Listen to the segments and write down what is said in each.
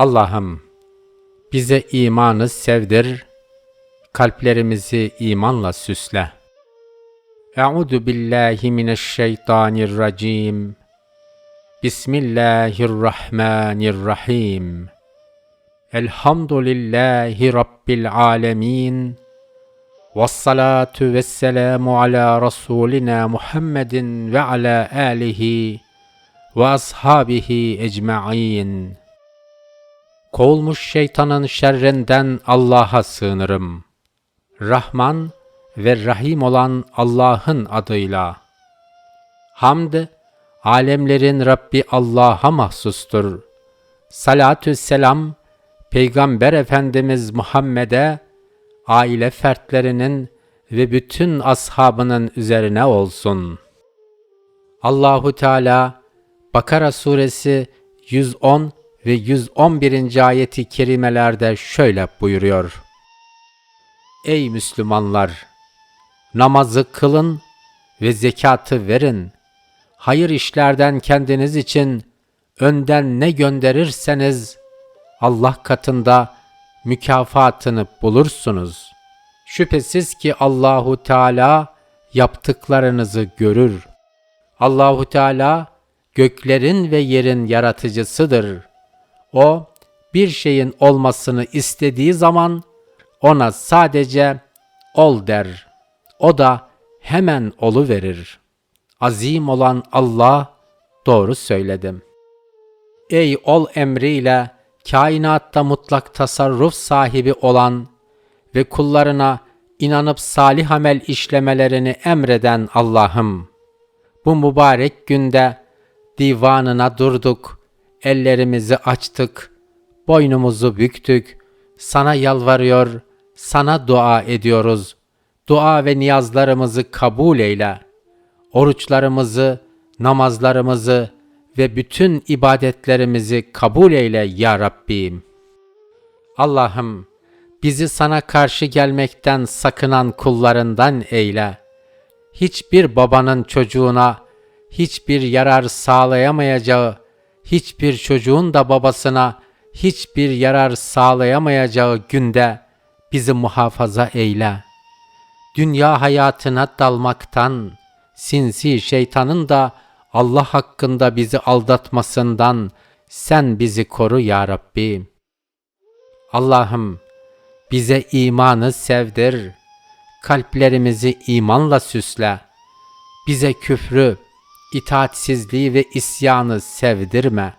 Allah'ım bize imanı sevdir, kalplerimizi imanla süsle. Euzu billahi mineşşeytanirracim. Bismillahirrahmanirrahim. Elhamdülillahi Rabbil alemin. Vessalatu vesselamu ala Rasulina Muhammedin ve ala alihi ve ashabihi ecma'in. Kovulmuş şeytanın şerrinden Allah'a sığınırım. Rahman ve Rahim olan Allah'ın adıyla. Hamd, alemlerin Rabbi Allah'a mahsustur. Salatü selam, Peygamber Efendimiz Muhammed'e, aile fertlerinin ve bütün ashabının üzerine olsun. Allahu Teala Bakara suresi 110 ve 111. ayeti kerimelerde şöyle buyuruyor. Ey Müslümanlar! Namazı kılın ve zekatı verin. Hayır işlerden kendiniz için önden ne gönderirseniz Allah katında mükafatını bulursunuz. Şüphesiz ki Allahu Teala yaptıklarınızı görür. Allahu Teala göklerin ve yerin yaratıcısıdır. O bir şeyin olmasını istediği zaman ona sadece ol der. O da hemen olu verir. Azim olan Allah doğru söyledim. Ey ol emriyle kainatta mutlak tasarruf sahibi olan ve kullarına inanıp salih amel işlemelerini emreden Allah'ım. Bu mübarek günde divanına durduk, ellerimizi açtık, boynumuzu büktük, sana yalvarıyor, sana dua ediyoruz. Dua ve niyazlarımızı kabul eyle. Oruçlarımızı, namazlarımızı ve bütün ibadetlerimizi kabul eyle ya Rabbim. Allah'ım bizi sana karşı gelmekten sakınan kullarından eyle. Hiçbir babanın çocuğuna hiçbir yarar sağlayamayacağı, hiçbir çocuğun da babasına hiçbir yarar sağlayamayacağı günde bizi muhafaza eyle. Dünya hayatına dalmaktan, sinsi şeytanın da Allah hakkında bizi aldatmasından sen bizi koru ya Rabbi. Allah'ım bize imanı sevdir, kalplerimizi imanla süsle, bize küfrü, itaatsizliği ve isyanı sevdirme,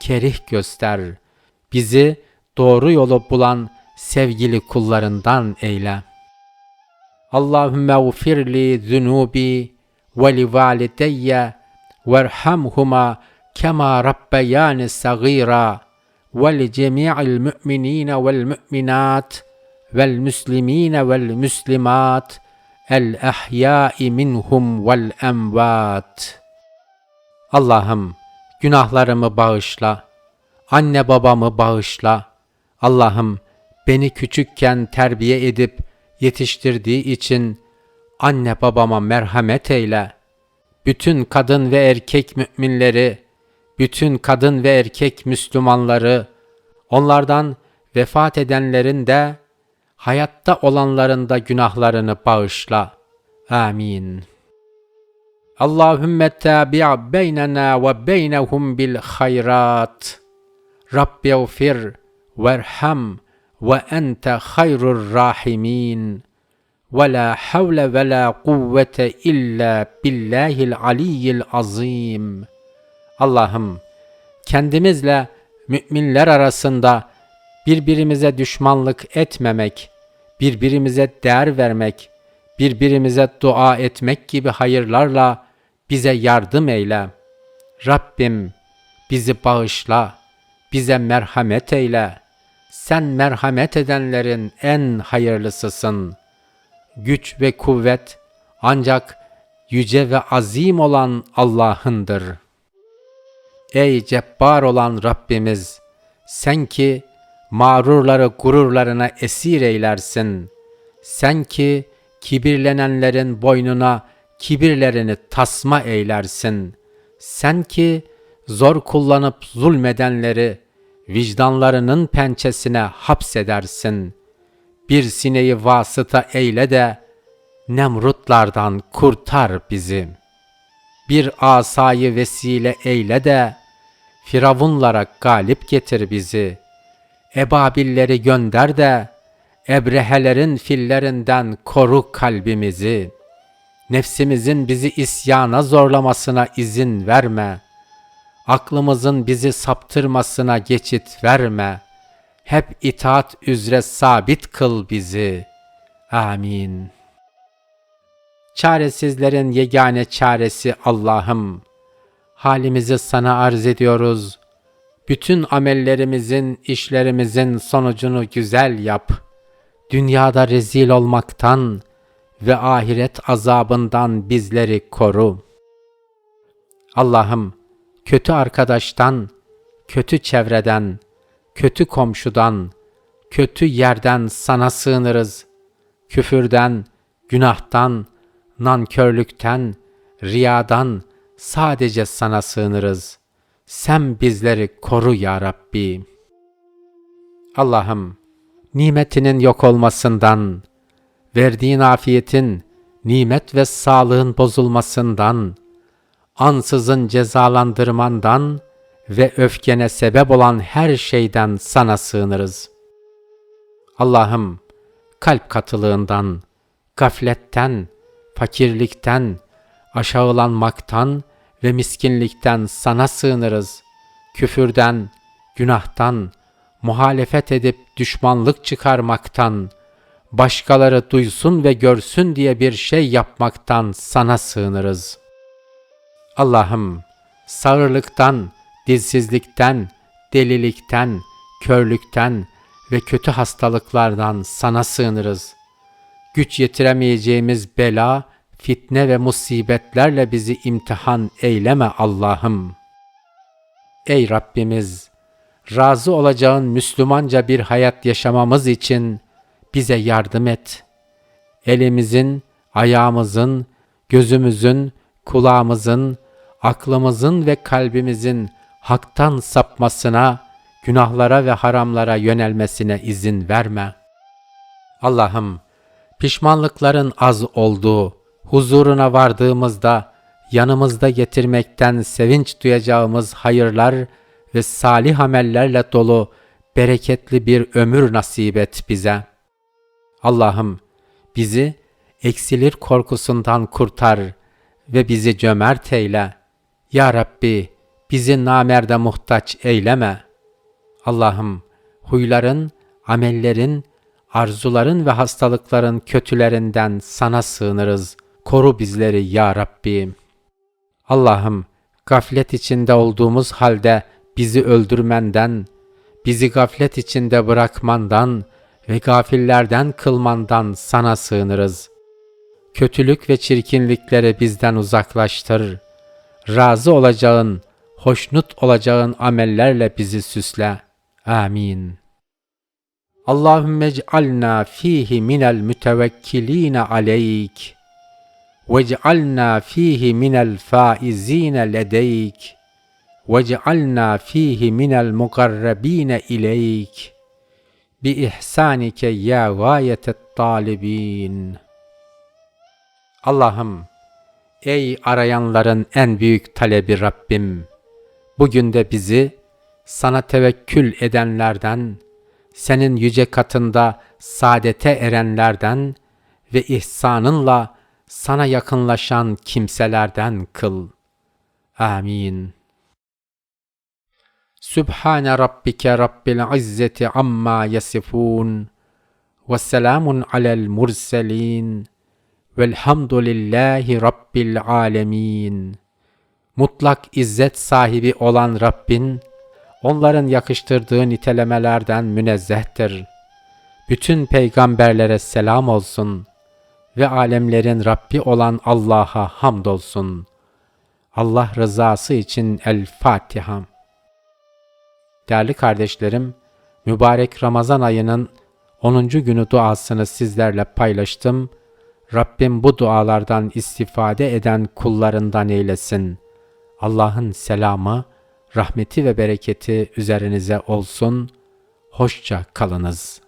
kerih göster, bizi doğru yolu bulan sevgili kullarından eyle. Allahümme ufirli zunubi ve li valideyye verhamhuma kema rabbeyani sagira ve li cemi'il mü'minine vel mü'minat vel müslimine vel müslimat el ahyai minhum vel emvat. Allah'ım günahlarımı bağışla, anne babamı bağışla. Allah'ım beni küçükken terbiye edip yetiştirdiği için anne babama merhamet eyle. Bütün kadın ve erkek müminleri, bütün kadın ve erkek Müslümanları, onlardan vefat edenlerin de hayatta olanların da günahlarını bağışla. Amin. Allahümme tabi' beynena ve beynehum bil hayrat. Rabbi ufir verham ve ente hayrur rahimin. Ve la havle ve la kuvvete illa billahil aliyyil azim. Allah'ım kendimizle müminler arasında birbirimize düşmanlık etmemek, birbirimize değer vermek, birbirimize dua etmek gibi hayırlarla bize yardım eyle. Rabbim bizi bağışla, bize merhamet eyle. Sen merhamet edenlerin en hayırlısısın. Güç ve kuvvet ancak yüce ve azim olan Allah'ındır. Ey cebbar olan Rabbimiz! Sen ki mağrurları gururlarına esir eylersin. Sen ki kibirlenenlerin boynuna kibirlerini tasma eylersin. Sen ki zor kullanıp zulmedenleri vicdanlarının pençesine hapsedersin. Bir sineği vasıta eyle de Nemrutlardan kurtar bizi. Bir asayı vesile eyle de Firavunlara galip getir bizi. Ebabilleri gönder de Ebrehelerin fillerinden koru kalbimizi. Nefsimizin bizi isyana zorlamasına izin verme. Aklımızın bizi saptırmasına geçit verme. Hep itaat üzere sabit kıl bizi. Amin. Çaresizlerin yegane çaresi Allah'ım. Halimizi sana arz ediyoruz. Bütün amellerimizin, işlerimizin sonucunu güzel yap. Dünyada rezil olmaktan ve ahiret azabından bizleri koru. Allah'ım, kötü arkadaştan, kötü çevreden, kötü komşudan, kötü yerden sana sığınırız. Küfürden, günahtan, nankörlükten, riyadan sadece sana sığınırız. Sen bizleri koru ya Rabbi. Allah'ım, nimetinin yok olmasından, verdiğin afiyetin, nimet ve sağlığın bozulmasından, ansızın cezalandırmandan ve öfkene sebep olan her şeyden sana sığınırız. Allah'ım, kalp katılığından, gafletten, fakirlikten, aşağılanmaktan ve miskinlikten sana sığınırız. Küfürden, günahtan, muhalefet edip düşmanlık çıkarmaktan, başkaları duysun ve görsün diye bir şey yapmaktan sana sığınırız. Allah'ım, sağırlıktan, dilsizlikten, delilikten, körlükten ve kötü hastalıklardan sana sığınırız. Güç yetiremeyeceğimiz bela, fitne ve musibetlerle bizi imtihan eyleme Allah'ım. Ey Rabbimiz, razı olacağın Müslümanca bir hayat yaşamamız için bize yardım et. Elimizin, ayağımızın, gözümüzün, kulağımızın, aklımızın ve kalbimizin haktan sapmasına, günahlara ve haramlara yönelmesine izin verme. Allah'ım, pişmanlıkların az olduğu, huzuruna vardığımızda yanımızda getirmekten sevinç duyacağımız hayırlar ve salih amellerle dolu bereketli bir ömür nasip et bize. Allah'ım bizi eksilir korkusundan kurtar ve bizi cömert eyle. Ya Rabbi bizi namerde muhtaç eyleme. Allah'ım huyların, amellerin, arzuların ve hastalıkların kötülerinden sana sığınırız. Koru bizleri ya Rabbi. Allah'ım gaflet içinde olduğumuz halde bizi öldürmenden, bizi gaflet içinde bırakmandan ve gafillerden kılmandan sana sığınırız. Kötülük ve çirkinlikleri bizden uzaklaştır. Razı olacağın, hoşnut olacağın amellerle bizi süsle. Amin. Allahümme ec'alna fihi minel mütevekkiline aleyk. Vec'alna fihi minel faizine ledeyk. Vec'alna fihi minel mukarrabine ileyk. Bi ihsanike ya gayetet talibin. Allah'ım, ey arayanların en büyük talebi Rabbim, bugün de bizi sana tevekkül edenlerden, senin yüce katında saadete erenlerden ve ihsanınla sana yakınlaşan kimselerden kıl. Amin. Sübhane rabbike rabbil izzeti amma yasifun ve selamun alel murselin velhamdülillahi rabbil alemin. Mutlak izzet sahibi olan Rabbin, onların yakıştırdığı nitelemelerden münezzehtir. Bütün peygamberlere selam olsun ve alemlerin Rabbi olan Allah'a hamdolsun. Allah rızası için El Fatiha. Değerli kardeşlerim, mübarek Ramazan ayının 10. günü duasını sizlerle paylaştım. Rabbim bu dualardan istifade eden kullarından eylesin. Allah'ın selamı, rahmeti ve bereketi üzerinize olsun. Hoşça kalınız.